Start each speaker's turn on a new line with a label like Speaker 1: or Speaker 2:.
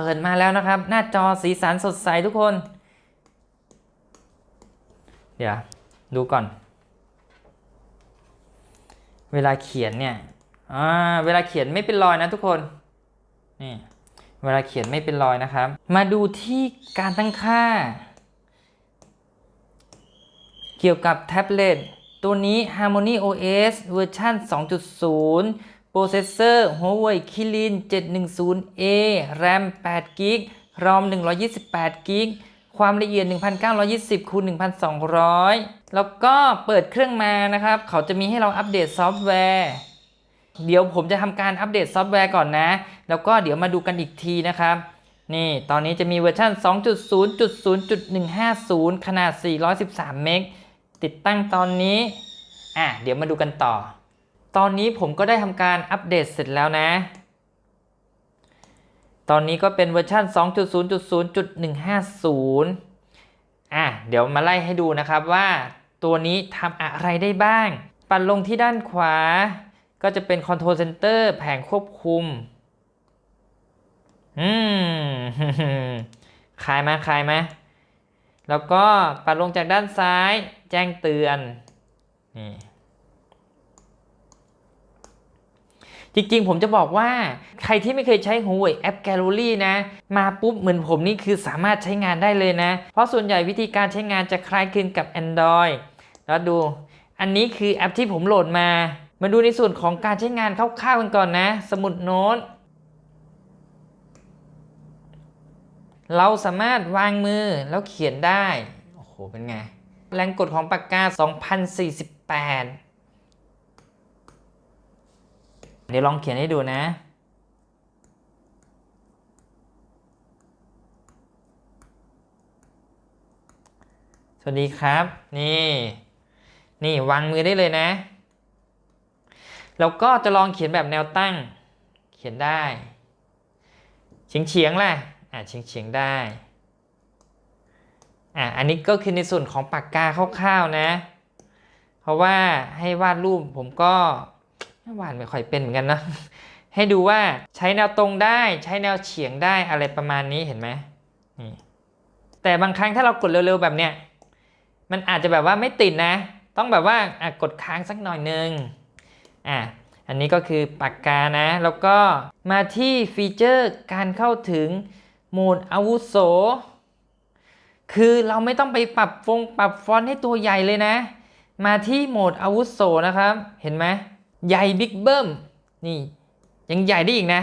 Speaker 1: เปิดมาแล้วนะครับ หน้าจอสีสันสดใสทุกคน เดี๋ยว ดูก่อน เวลาเขียนเนี่ยเวลาเขียนไม่เป็นรอยนะทุกคน นี่ เวลาเขียนไม่เป็นรอยนะครับ มาดูที่การตั้งค่า เกี่ยวกับแท็บเล็ตตัวนี้ Harmony OS เวอร์ชัน2.0 โปรเซสเซอร์ Huawei Kirin 710A RAM 8 g b ROM 128 g b ความละเอียด 1920คูณ1200 แล้วก็เปิดเครื่องมานะครับ เขาจะมีให้เราอัปเดตซอฟต์แวร์ เดี๋ยวผมจะทำการอัปเดตซอฟต์แวร์ก่อนนะ แล้วก็เดี๋ยวมาดูกันอีกทีนะครับ นี่ ตอนนี้จะมีเวอร์ชัน2.0.0.150 ขนาด 413 เมก ติดตั้งตอนนี้ อะ เดี๋ยวมาดูกันต่อ ตอนนี้ผมก็ได้ทำการอัปเดตเสร็จแล้วนะ ตอนนี้ก็เป็นเวอร์ชัน2.0.0.150 อะ เดี๋ยวมาไล่ให้ดูนะครับว่าตัวนี้ทำอะไรได้บ้าง ปัดลงที่ด้านขวา ก็จะเป็น Control Center แผงควบคุม อืมคลายมาคลายมาแล้วก็ปัดลงจากด้านซ้าย แจ้งเตือน นี่ จริงๆ ผมจะบอกว่าใครที่ไม่เคยใช้ Huawei App Gallery นะ มาปุ๊บเหมือนผมนี่คือสามารถใช้งานได้เลยนะ เพราะส่วนใหญ่วิธีการใช้งานจะคล้ายคลึงกับ Android แล้วดู อันนี้คือแอปที่ผมโหลดมา มาดูในส่วนของการใช้งานคร่าวๆกันก่อนนะ สมุดโน้ตเราสามารถวางมือแล้วเขียนได้ โอ้โห เป็นไง แรงกดของปากกา 2048 เดี๋ยวลองเขียนให้ดูนะ สวัสดีครับ นี่ นี่วางมือได้เลยนะ แล้วก็จะลองเขียนแบบแนวตั้ง เขียนได้ เฉียงเฉียงๆล่ะอะเฉียงเฉียงได้ อะอันนี้ก็คือในส่วนของปากกาคร่าวๆนะ เพราะว่าให้วาดรูปผมก็ วาดไม่ค่อยเป็นเหมือนกันนะ ให้ดูว่าใช้แนวตรงได้ใช้แนวเฉียงได้อะไรประมาณนี้เห็นไหมนี่แต่บางครั้งถ้าเรากดเร็วๆแบบเนี้ยมันอาจจะแบบว่าไม่ติดนะ ต้องแบบว่าอะกดค้างสักหน่อยนึงอะอันนี้ก็คือปากกานะ แล้วก็มาที่ฟีเจอร์การเข้าถึงโหมดอาวุโส คือเราไม่ต้องไปปรับฟงปรับฟอนต์ให้ตัวใหญ่เลยนะ มาที่โหมดอาวุโสนะครับ เห็นไหม ใหญ่บิ๊กเบิ้มนี่ยังใหญ่ได้อีกนะ